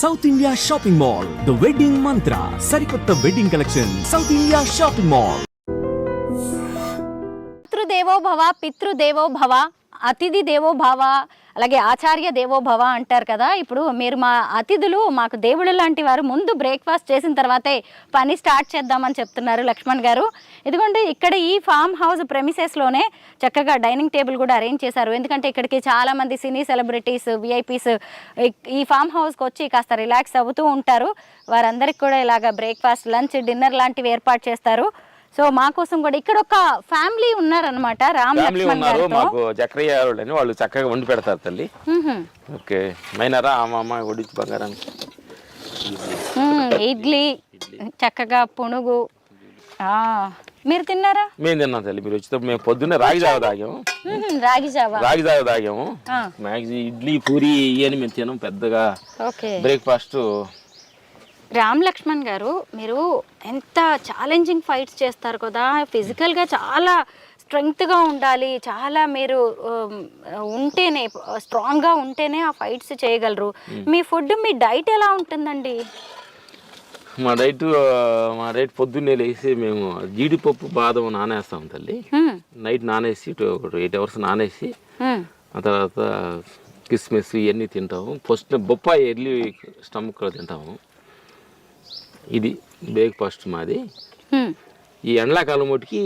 South India shopping mall the wedding Mantra సరికొత్త wedding collection South India shopping mall పితృదేవో భవ పితృదేవో భవ అతిథి దేవో భవ అలాగే ఆచార్య దేవో భవ అంటారు కదా ఇప్పుడు మీరు మా అతిథులు మాకు దేవుడు లాంటి వారు ముందు బ్రేక్ఫాస్ట్ చేసిన తర్వాతే పని స్టార్ట్ చేద్దామని చెప్తున్నారు లక్ష్మణ్ గారు. ఎందుకంటే ఇక్కడ ఈ ఫామ్ హౌస్ ప్రెమిసెస్లోనే చక్కగా డైనింగ్ టేబుల్ కూడా అరేంజ్ చేశారు. ఎందుకంటే ఇక్కడికి చాలామంది సినీ సెలబ్రిటీస్ విఐపీస్ ఈ ఫామ్ హౌస్కి వచ్చి కాస్త రిలాక్స్ అవుతూ ఉంటారు. వారందరికి కూడా ఇలాగ బ్రేక్ఫాస్ట్ లంచ్ డిన్నర్ లాంటివి ఏర్పాటు చేస్తారు. సో మా కోసం కూడా ఇక్కడ ఒక ఫ్యామిలీ ఉన్నారనమాట రామ్ ఫ్యామిలీ లక్ష్మణ్ ఉన్నారు గారితో. మాకు చక్రయ్య వాళ్ళని వాళ్ళు చక్కగా వండి పెడతారు తల్లి. మ్మ్హ్మ్. ఓకే. మైనారా బంగారానికి మ్మ్, ఇడ్లీ చక్కగా పునుగు. ఆ, మీరు తిన్నారా? మేము తిన్నాం తల్లి మీరు వచ్చేటప్పుడు మేము పొద్దున్నే రాగి జావ తాగాము. మ్మ్హ్మ్, రాగి జావా. రాగి జావ తాగాము. ఆ. ఇడ్లీ పూరి ఇవన్నీ మేము తినాం పెద్దగా. ఓకే. బ్రేక్ఫాస్ట్ రామ్ లక్ష్మణ్ గారు మీరు ఎంత ఛాలెంజింగ్ ఫైట్స్ చేస్తారు కదా ఫిజికల్గా చాలా స్ట్రెంగ్త్గా ఉండాలి చాలా మీరు ఉమ్, ఉంటేనే స్ట్రాంగ్గా ఉంటేనే ఆ ఫైట్స్ చేయగలరు. మీ ఫుడ్ మీ డైట్ ఎలా ఉంటుందండి? మా డైట్ మా డైట్ పొద్దున్నే లేసి మేము జీడిపప్పు బాదం నానేస్తాం తల్లి. నైట్ నానేసి ఎయిట్ అవర్స్ నానేసి ఆ తర్వాత కిస్మిస్ ఇవన్నీ తింటాము. ఫస్ట్ బొప్పాయి ఎర్లీ స్టమక్లో తింటాము. ఇది బ్రేక్ఫాస్ట్ మాది. ఈ ఎండాకాలం మటుకి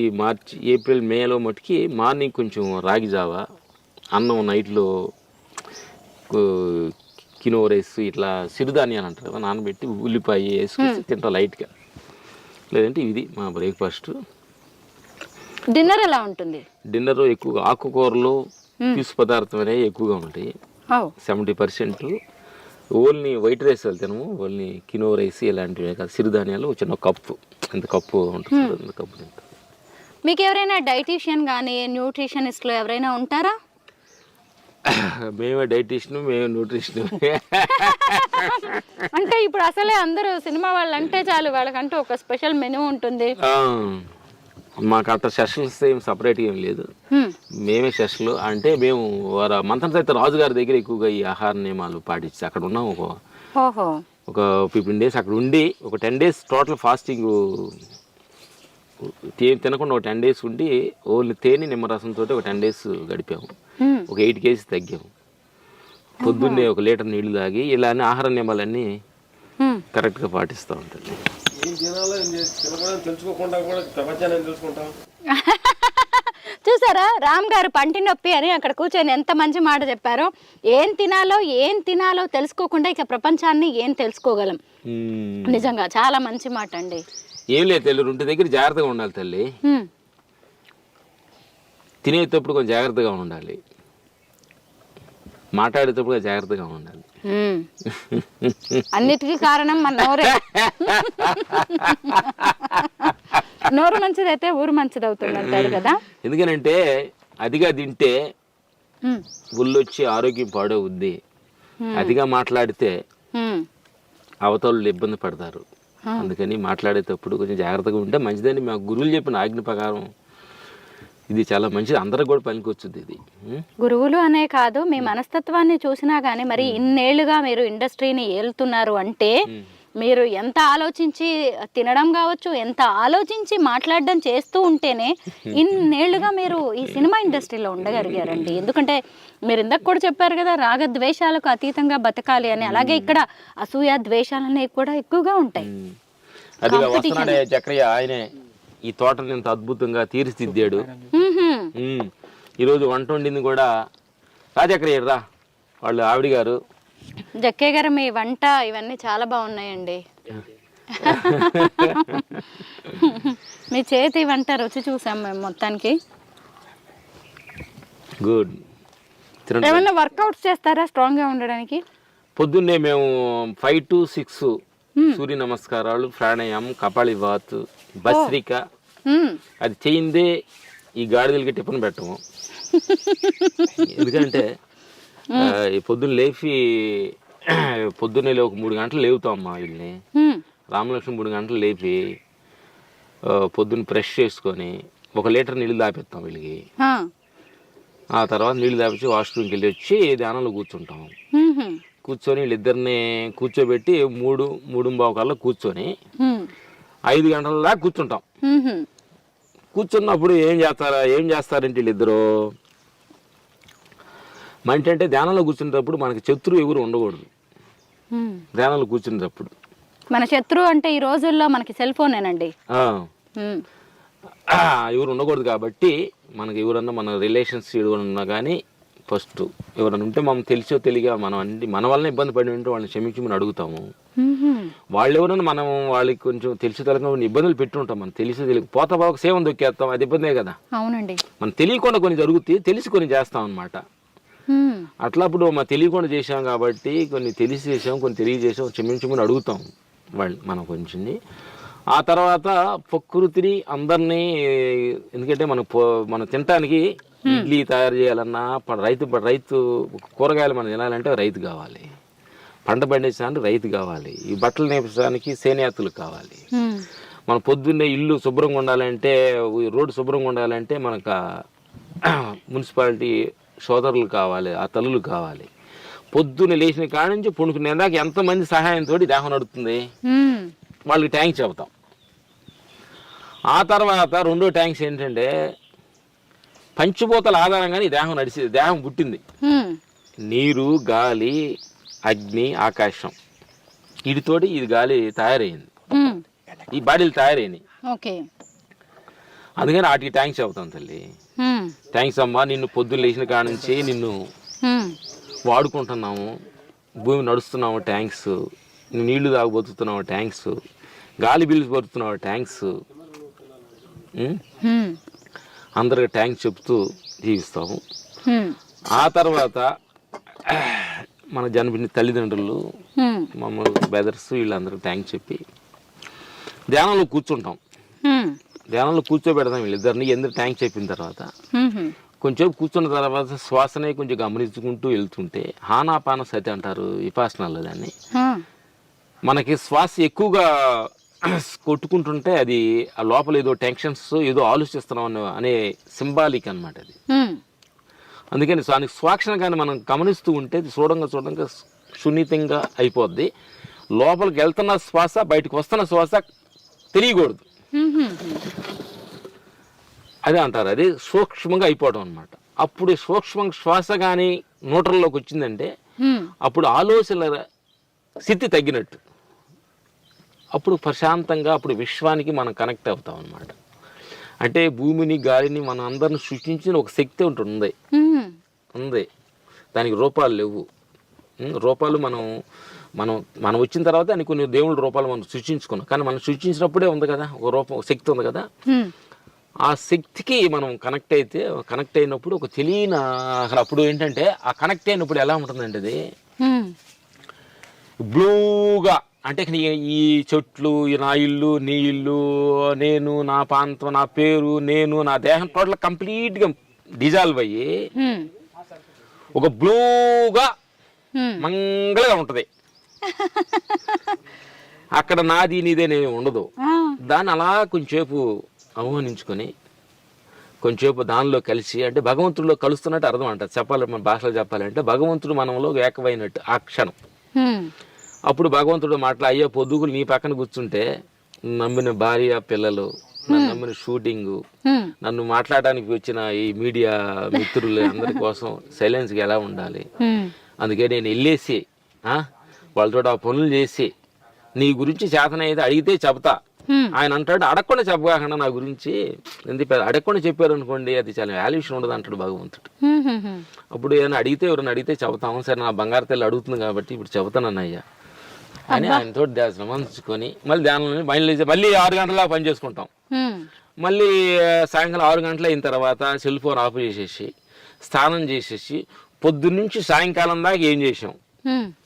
ఈ మార్చి ఏప్రిల్ మేలో మటుకి మార్నింగ్ కొంచెం రాగి జావ అన్నం నైట్లో కినో రైస్ ఇట్లా సిరుధాన్యాలు అంటారు కదా నానబెట్టి ఉల్లిపాయ వేసుకొచ్చి తింటాం లైట్గా. లేదంటే ఇది మా బ్రేక్ఫాస్ట్. డిన్నర్ ఎలా ఉంటుంది? డిన్నర్ ఎక్కువగా ఆకుకూరలు పీసు పదార్థం అనేవి ఎక్కువగా ఉంటాయి. Seventy percent only white rice తినము ఓన్లీ కినో రైస్ ఇలాంటివి కాదు సిరిధాన్యాలు చిన్న కప్పు అంత కప్పు ఉంటుంది అంత కప్పు మీకు ఎవరైనా డైటీషియన్ కానీ న్యూట్రిషనిస్ట్లో ఎవరైనా ఉంటారా? మేమే డైటీషియన్ మేము న్యూట్రిషన్ అంటే ఇప్పుడు అసలే అందరూ సినిమా వాళ్ళు అంటే చాలు వాళ్ళకంటూ ఒక స్పెషల్ మెనూ ఉంటుంది. మాకు అంత సెషన్స్ ఏం సపరేట్గా ఏం లేదు. మేమే సెషన్లు అంటే మేము వారు మంత్రం అయితే రాజుగారి దగ్గర ఎక్కువగా ఈ ఆహార నియమాలు పాటించి అక్కడ ఉన్నాం. ఒక ఒక ఫిఫ్టీన్ డేస్ అక్కడ ఉండి ఒక టెన్ డేస్ టోటల్ ఫాస్టింగ్ తినకుండా ఒక టెన్ డేస్ ఉండి ఓన్లీ తేనె నిమ్మరసంతో ఒక టెన్ డేస్ గడిపాము. ఒక ఎయిట్ కేజీస్ తగ్గాము. పొద్దున్నే ఒక లీటర్ నీళ్ళు తాగి ఇలా అన్ని ఆహార నియమాలన్నీ. కరెక్ట్గా పాటిస్తూ ఉంటుంది తెలుసుకోకుండా కూడా ప్రపంచాన్ని తెలుసుకుంటాం? చూసారా? రామ్ గారు పంటి నొప్పి అని అక్కడ కూర్చొని ఎంత మంచి మాట చెప్పారో? ఏం తినాలో ఏం తినాలో తెలుసుకోకుండా ఇక ప్రపంచాన్ని ఏం తెలుసుకోగలం. నిజంగా చాలా మంచి మాట అండి. ఏం లేదు తల్లి రెండు దగ్గర జాగ్రత్తగా ఉండాలి తల్లి. హ్మ్. తినేటప్పుడు కొంచెం జాగ్రత్తగా ఉండాలి. మాట్లాడేటప్పుడు జాగ్రత్తగా ఉండాలి. హ్మ్. అన్నిటికీ కారణం మన నోరే. నోరు మంచిదైతే ఊరు మంచిది అవుతుంది అంటారు కదా? ఎందుకనంటే అదిగా తింటే. ఒళ్ళొచ్చి ఆరోగ్యం పాడవుద్ది. అదిగా మాట్లాడితే. అవతలు ఇబ్బంది పడతారు. అందుకని మాట్లాడేటప్పుడు కొంచెం జాగ్రత్తగా ఉంటే మంచిదని మా గురువులు చెప్పిన ఆజ్ఞ ప్రకారం ఇది చాలా మంచిది. అందరికి కూడా పనికొచ్చుద్ది ఇది? గురువులు అనే కాదు మీ మనస్తత్వాన్ని చూసినా కానీ మరి ఇన్నేళ్ళుగా మీరు ఇండస్ట్రీని ఏలుతున్నారు అంటే మీరు ఎంత ఆలోచించి తినడం కావచ్చు ఎంత ఆలోచించి మాట్లాడడం చేస్తూ ఉంటేనే ఇన్నేళ్ళుగా మీరు ఈ సినిమా ఇండస్ట్రీలో ఉండగలిగారండి. ఎందుకంటే మీరు ఇందాక కూడా చెప్పారు కదా రాగద్వేషాలకు అతీతంగా బతకాలి అని. అలాగే ఇక్కడ అసూయ ద్వేషాలు అనేవి కూడా ఎక్కువగా ఉంటాయి. వస్తున్నాడే చక్రయ్య ఆయనే ఈ తోటని ఇంత అద్భుతంగా తీర్చిదిద్దాడు. ఈరోజు వంట వండింది కూడా రాజక్రయ్య రా వాళ్ళు ఆవిడ గారు జక్కే గారు మీ వంట ఇవన్నీ చాలా బాగున్నాయండి. మీ చేతి వంట రుచి చూసాం మేము మొత్తానికి. గుడ్. ఏమైనా వర్కౌట్స్ చేస్తారా స్ట్రాంగ్గా ఉండడానికి? పొద్దున్నే మేము ఫైవ్ టు సిక్స్ సూర్య నమస్కారాలు ప్రాణాయామం కపాళివాత్ భస్రిక మ్మ్. అది చేయిందే ఈ గాడిదలకి టిఫిన్ పెట్టము. ఎందుకంటే పొద్దున్న లేచి పొద్దున్నే ఒక మూడు గంటలు లేవుతాం అమ్మా వీళ్ళని మ్మ్. రామలక్ష్మణ్ మూడు గంటలు లేపి పొద్దున్న బ్రష్ చేసుకొని ఒక లీటర్ నీళ్ళు దాపిస్తాం వీళ్ళకి ఆ. తర్వాత నీళ్ళు దాపించి వాష్రూమ్కి వెళ్ళి వచ్చి ధ్యానంలో కూర్చుంటాం. కూర్చొని వీళ్ళిద్దరిని కూర్చోబెట్టి మూడు మూడు బావు కల్లా కూర్చొని. ఐదు గంటల దాకా కూర్చుంటాం. కూర్చున్నప్పుడు ఏం చేస్తారా ఏం చేస్తారంటే వీళ్ళిద్దరు మంటి అంటే ధ్యానంలో కూర్చునేటప్పుడు మనకి శత్రువు ఎవరు ఉండకూడదు. ధ్యానంలో కూర్చునేటప్పుడు. మన శత్రువు అంటే ఈ రోజుల్లో మనకి సెల్ ఫోనేనండి ఎవరు ఉండకూడదు కాబట్టి మనకి ఎవరన్నా మన రిలేషన్స్ ఎవరు ఉన్నా కానీ ఫస్ట్ ఎవరైనా ఉంటే మనం తెలిసో తెలియగా మనం అన్ని మన వలన ఇబ్బంది పడి ఉంటే వాళ్ళని క్షమించమని అడుగుతాము. వాళ్ళు ఎవరైనా మనం వాళ్ళకి కొంచెం తెలిసి తెలక ఇబ్బందులు పెట్టి ఉంటాం. మనం తెలిసి తెలియక పోత పోక సేవం దొక్కేస్తాం. అది ఇబ్బందే కదా. అవునండి. మనం తెలియకుండా కొన్ని జరుగుతాయి తెలిసి కొన్ని చేస్తాం అనమాట. అట్లా అప్పుడు మనం తెలియకుండా చేసాం కాబట్టి కొన్ని తెలిసి చేసాం కొన్ని తెలియజేసాం క్షమించమని అడుగుతాం వాళ్ళు మనం కొంచెం ఆ తర్వాత ప్రకృతిని అందరినీ ఎందుకంటే మనం మనం తినటానికి ఇడ్లీ తయారు చేయాలన్నా రైతు రైతు కూరగాయలు మనం తినాలంటే రైతు కావాలి. పంట పండించడానికి రైతు కావాలి. ఈ బట్టలు నేర్పించడానికి సేనేతలు కావాలి. మన పొద్దున్నే ఇల్లు శుభ్రంగా ఉండాలంటే రోడ్డు శుభ్రంగా ఉండాలంటే మనకు మున్సిపాలిటీ సోదరులు కావాలి ఆ తల్లులు కావాలి. పొద్దున్న లేచిన కాడ నుంచి పుణుకునే దాకా ఎంతమంది సహాయంతో దేహం నడుస్తుంది హ్మ్. వాళ్ళకి ట్యాంక్స్ చెబుతాం. ఆ తర్వాత రెండో ట్యాంక్స్ ఏంటంటే పంచభూతాల ఆధారంగానే ఈ దేహం నడిచి దేహం పుట్టింది. నీరు గాలి అగ్ని ఆకాశం. వీటితోటి ఇది గాలి తయారైంది. ఈ బాడీలు తయారైనాయి. అందుకని వాటికి థ్యాంక్స్ చెబుతాం తల్లి. థ్యాంక్స్ అమ్మా నిన్ను పొద్దున్న లేచిన కాడ నుంచి నిన్ను. వాడుకుంటున్నాము భూమి నడుస్తున్నాము ట్యాంక్స్ నీళ్ళు తాగబోతున్నావు ట్యాంక్స్ గాలి బిల్లు పడుతున్నావు ట్యాంక్స్. అందరికి ట్యాంక్స్ చెప్తూ జీవిస్తాము. ఆ తర్వాత మన జన్మని తల్లిదండ్రులు. మమ్మల్ని బ్రదర్స్ వీళ్ళందరికీ థ్యాంక్స్ చెప్పి ధ్యానంలో కూర్చుంటాం. ధ్యానంలో కూర్చోబెడతాం వీళ్ళిద్దరిని ఎందుకు థ్యాంక్స్ చెప్పిన తర్వాత. కొంచెం కూర్చున్న తర్వాత శ్వాసనే కొంచెం గమనించుకుంటూ వెళ్తుంటే హానాపాన సతి అంటారు విపాసనాలో దాన్ని. మనకి శ్వాస ఎక్కువగా కొట్టుకుంటుంటే అది ఆ లోపల ఏదో టెన్షన్స్ ఏదో ఆలోచిస్తున్నాం అనే- సింబాలిక్ అన్నమాట అది. అందుకని దానికి స్వాక్షణ కానీ మనం గమనిస్తూ ఉంటే చూడంగా చూడంగా సున్నితంగా అయిపోద్ది లోపలికి వెళ్తున్న శ్వాస బయటకు వస్తున్న శ్వాస తెలియకూడదు. అదే అంటారు. అది సూక్ష్మంగా అయిపోవడం అనమాట అప్పుడు సూక్ష్మ శ్వాస కానీ నూటల్లోకి వచ్చిందంటే. అప్పుడు ఆలోచనల స్థితి తగ్గినట్టు. అప్పుడు ప్రశాంతంగా అప్పుడు విశ్వానికి మనం కనెక్ట్ అవుతాం అనమాట అంటే భూమిని గాలిని మనం అందరిని సృష్టించిన ఒక శక్తి ఉంటుంది. ఉంది. దానికి రూపాలు లేవు. రూపాలు మనం మనం మనం వచ్చిన తర్వాత దానికి కొన్ని దేవుళ్ళ రూపాలు మనం సృష్టించుకున్నాం కానీ మనం సృష్టించినప్పుడే ఉంది కదా ఒక రూపం ఒక శక్తి ఉంది కదా. ఆ శక్తికి మనం కనెక్ట్ అయితే కనెక్ట్ అయినప్పుడు ఒక తెలియని అసలు అప్పుడు ఏంటంటే ఆ కనెక్ట్ అయినప్పుడు ఎలా ఉంటుందంటే అది. బ్లూగా అంటే ఈ చెట్లు ఈ నా ఇల్లు నీ ఇల్లు నేను నా ప్రాంతం నా పేరు నేను నా దేహం టోటల్ కంప్లీట్గా డిజాల్వ్ అయ్యి. ఒక బ్లూగా. మంగళగా ఉంటుంది అక్కడ నాది నీదేనే ఉండదు. దాన్ని అలా కొంచెంసేపు ఆహ్వానించుకొని కొంచెంసేపు దానిలో కలిసి అంటే భగవంతుడిలో కలుస్తున్నట్టు అర్థం అంట చెప్పాలి మన భాషలో చెప్పాలంటే భగవంతుడు మనలో ఏకమైనట్టు ఆ క్షణం. అప్పుడు భగవంతుడు మాటలు అయ్యో పొద్దుగులు నీ పక్కన కూర్చుంటే నమ్మిన భార్య పిల్లలు నన్ను నమ్మిన షూటింగ్. నన్ను మాట్లాడడానికి వచ్చిన ఈ మీడియా మిత్రులు అందరి కోసం సైలెన్స్గా ఎలా ఉండాలి. అందుకే నేను వెళ్ళేసి వాళ్ళతో ఆ పనులు చేసి నీ గురించి చేతన అయితే అడిగితే చెప్తా హ్మ్. ఆయన అంటాడు అడగకుండా చెప్పగాకుండా నా గురించి? ఎందుకు అడగకుండా చెప్పారు అనుకోండి అది చాలా వాల్యూషన్ ఉండదు అంటాడు భగవంతుడు. అప్పుడు ఏమైనా అడిగితే ఎవరైనా అడిగితే చెబుతాము సరే నా బంగారు తల్లి అడుగుతుంది కాబట్టి ఇప్పుడు చెబుతానన్న అయ్యా అని ఆయనతో ధ్యానం మళ్ళీ ధ్యానం మళ్ళీ మళ్ళీ ఆరు గంటల పని చేసుకుంటాం. మళ్ళీ సాయంకాలం ఆరు గంటల అయిన తర్వాత సెల్ ఫోన్ ఆఫ్ చేసేసి స్నానం చేసేసి పొద్దున్నుంచి సాయంకాలం దాకా ఏం చేసాం.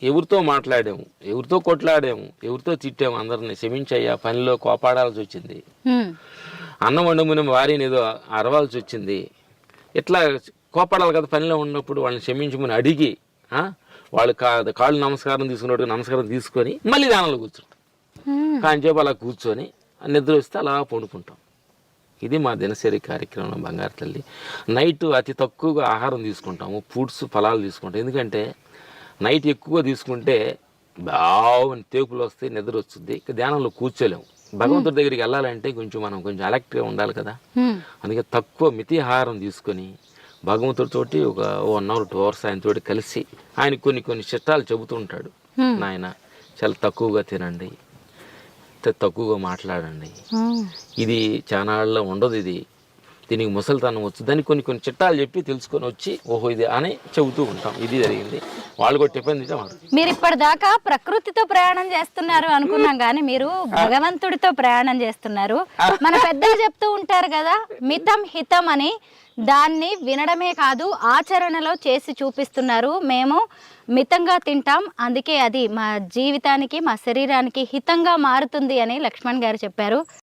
ఎవరితో మాట్లాడాము ఎవరితో కొట్లాడాము ఎవరితో తిట్టాము అందరిని క్షమించయ్యా పనిలో కోపాడాల్సి వచ్చింది. అన్నం వండమున వారిని ఏదో అరవాల్సి వచ్చింది. ఇట్లా కోపడాలి కదా పనిలో ఉన్నప్పుడు వాళ్ళని క్షమించమని అడిగి వాళ్ళు కా కాళ్ళు నమస్కారం తీసుకున్నట్టు నమస్కారం తీసుకొని మళ్ళీ దానిలో కూర్చుంటాం. కాంచేపు అలా కూర్చొని నిద్ర వస్తే అలా పడుకుంటాం. ఇది మా దినసరి కార్యక్రమం బంగారు తల్లి. నైట్ అతి తక్కువగా ఆహారం తీసుకుంటాము ఫ్రూట్స్ ఫలాలు తీసుకుంటాం. ఎందుకంటే నైట్ ఎక్కువ తీసుకుంటే బాగా తేపులు వస్తే నిద్ర వస్తుంది. ఇక ధ్యానంలో కూర్చోలేము. భగవంతుడి దగ్గరికి వెళ్ళాలంటే కొంచెం మనం కొంచెం అలర్ట్గా ఉండాలి కదా. అందుకే తక్కువ మితి ఆహారం తీసుకొని భగవంతుడితోటి ఒక వన్ అవర్ టూ అవర్స్ ఆయనతోటి కలిసి ఆయన కొన్ని కొన్ని చిట్టాలు చెబుతూ ఉంటాడు. నాయన చాలా తక్కువగా తినండి. తక్కువగా మాట్లాడండి. ఇది చానాళ్ళలో ఉండదు ఇది దీనికి ముసలితనం వచ్చు. దానికి కొన్ని కొన్ని చిట్టాలు చెప్పి తెలుసుకొని వచ్చి ఓహో ఇది అని చెబుతూ ఉంటాం. ఇది జరిగింది. వాళ్ళు కూడా టిఫిన్ తింటే మీరు ఇప్పటిదాకా ప్రకృతితో ప్రయాణం చేస్తున్నారు అనుకున్నాం కానీ మీరు భగవంతుడితో ప్రయాణం చేస్తున్నారు. మన పెద్దలు చెప్తూ ఉంటారు కదా మితం హితం అని. దాన్ని వినడమే కాదు ఆచరణలో చేసి చూపిస్తున్నారు. మేము మితంగా తింటాం. అందుకే అది మా జీవితానికి మా శరీరానికి హితంగా మారుతుంది అని లక్ష్మణ్ గారు చెప్పారు.